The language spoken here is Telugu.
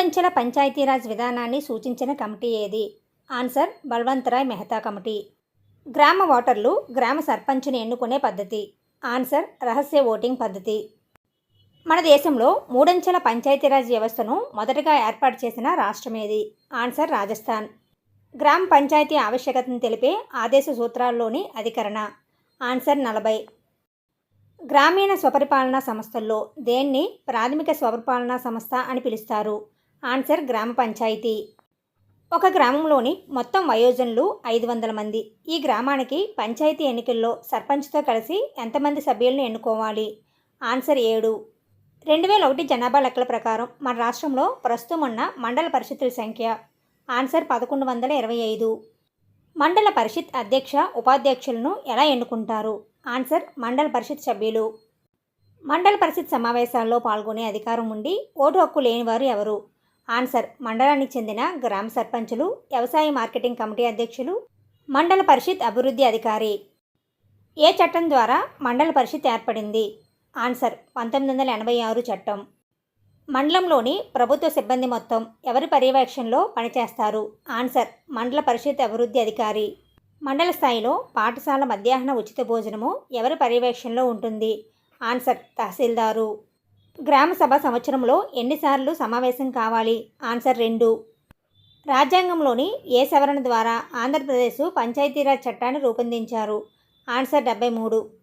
మూడంచెల పంచాయతీరాజ్ విధానాన్ని సూచించిన కమిటీ ఏది? Answer Balwantrai Mehta committee. గ్రామ ఓటర్లు గ్రామ సర్పంచ్ను ఎన్నుకునే పద్ధతి. ఆన్సర్ రహస్య ఓటింగ్ పద్ధతి. మన దేశంలో మూడంచెల పంచాయతీరాజ్ వ్యవస్థను మొదటగా ఏర్పాటు చేసిన రాష్ట్రం ఏది? ఆన్సర్ రాజస్థాన్. గ్రామ పంచాయతీ ఆవశ్యకతను తెలిపే ఆదేశ సూత్రాల్లోని అధికరణ. ఆన్సర్ నలభై. గ్రామీణ స్వపరిపాలనా సంస్థల్లో దేన్ని ప్రాథమిక స్వపరిపాలనా సంస్థ అని పిలుస్తారు? ఆన్సర్ గ్రామ పంచాయతీ. ఒక గ్రామంలోని మొత్తం వయోజనులు ఐదు వందల మంది. ఈ గ్రామానికి పంచాయతీ ఎన్నికల్లో సర్పంచ్తో కలిసి ఎంతమంది సభ్యులను ఎన్నుకోవాలి? ఆన్సర్ ఏడు. రెండు వేల ఒకటి జనాభా లెక్కల ప్రకారం మన రాష్ట్రంలో ప్రస్తుతం ఉన్న మండల పరిషత్తుల సంఖ్య. ఆన్సర్ పదకొండు వందల ఇరవై ఐదు. మండల పరిషత్ అధ్యక్ష ఉపాధ్యక్షులను ఎలా ఎన్నుకుంటారు? ఆన్సర్ మండల పరిషత్ సభ్యులు. మండల పరిషత్ సమావేశాల్లో పాల్గొనే అధికారం ఉండి ఓటు హక్కు లేనివారు ఎవరు? ఆన్సర్ మండలానికి చెందిన గ్రామ సర్పంచులు వ్యవసాయ మార్కెటింగ్ కమిటీ అధ్యక్షులు మండల పరిషత్ అభివృద్ధి అధికారి. ఏ చట్టం ద్వారా మండల పరిషత్ ఏర్పడింది? ఆన్సర్ పంతొమ్మిది వందల ఎనభై ఆరు చట్టం. మండలంలోని ప్రభుత్వ సిబ్బంది మొత్తం ఎవరి పర్యవేక్షణలో పనిచేస్తారు? ఆన్సర్ మండల పరిషత్ అభివృద్ధి అధికారి. మండల స్థాయిలో పాఠశాల మధ్యాహ్న ఉచిత భోజనము ఎవరి పర్యవేక్షణలో ఉంటుంది? ఆన్సర్ తహసీల్దారు. గ్రామ సభ సంవత్సరంలో ఎన్నిసార్లు సమావేశం కావాలి? ఆన్సర్ రెండు. రాజ్యాంగంలోని ఏ సవరణ ద్వారా ఆంధ్రప్రదేశ్ పంచాయతీరాజ్ చట్టాన్ని రూపొందించారు? ఆన్సర్ డెబ్బై మూడు.